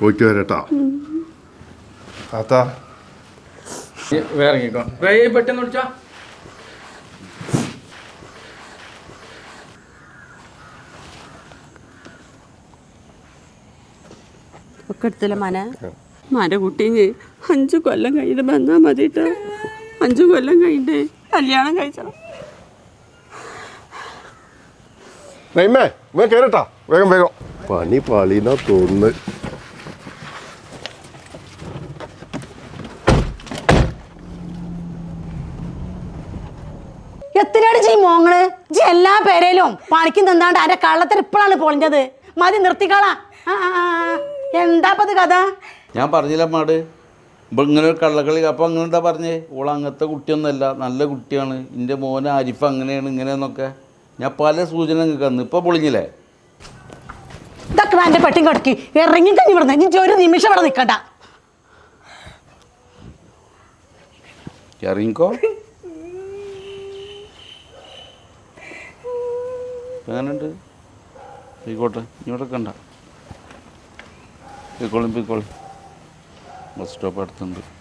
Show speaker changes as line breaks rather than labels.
പോയിട്ട് വരട്ടാ. താത്താ.
ഇറങ്ങിക്കോ. പെട്ടെന്ന് വിളിച്ചാ.
ഒക്കെ എടുത്തില്ല മന? മന കുട്ടീന് അഞ്ചു കൊല്ലം കഴിഞ്ഞിട്ട് വന്നാ മതിട്ട്. അഞ്ചു കൊല്ലം കഴിഞ്ഞിട്ട് കല്യാണം കഴിച്ചോ
നെയ്മേ ഇവ കയറട്ടാ വേഗം വേഗം. പണി പാളിന്നാ തോന്നുന്നത്.
എത്തിനാട് ചെയ് മോങ്ങൾ? ജി എല്ലാ പേരയിലും പണിക്കും തന്നാണ്ട് അതിന്റെ കള്ളത്തിൽ ഇപ്പോഴാണ് പൊളിഞ്ഞത്? മതി നിർത്തിക്കളാ. എന്താപ്പത് കഥ?
ഞാൻ പറഞ്ഞില്ല മാട് ഇപ്പം ഇങ്ങനെ ഒരു കള്ളക്കളി അപ്പം അങ്ങനെ എന്താ പറഞ്ഞേ? ഓൾ അങ്ങനത്തെ കുട്ടിയൊന്നുമല്ല നല്ല കുട്ടിയാണ്. എന്റെ മോൻ ആരിഫ് അങ്ങനെയാണ് ഇങ്ങനെയെന്നൊക്കെ. ഞാൻ പല സൂചന നിങ്ങൾക്ക് തന്നു. ഇപ്പം പൊളിഞ്ഞില്ലേ?
ഇതൊക്കെ പട്ടി പെട്ടിയും കടക്കി. ഇറങ്ങി കഴിഞ്ഞ് പറഞ്ഞു ഇനി ഒരു നിമിഷം ഇവിടെ നിൽക്കണ്ട
ഇറങ്ങിക്കോ. എങ്ങനെയുണ്ട് ആയിക്കോട്ടെ ഇവിടെ കണ്ട. പോയിക്കോളും പോയിക്കോളും. ബസ് സ്റ്റോപ്പ് അടുത്തുണ്ട്.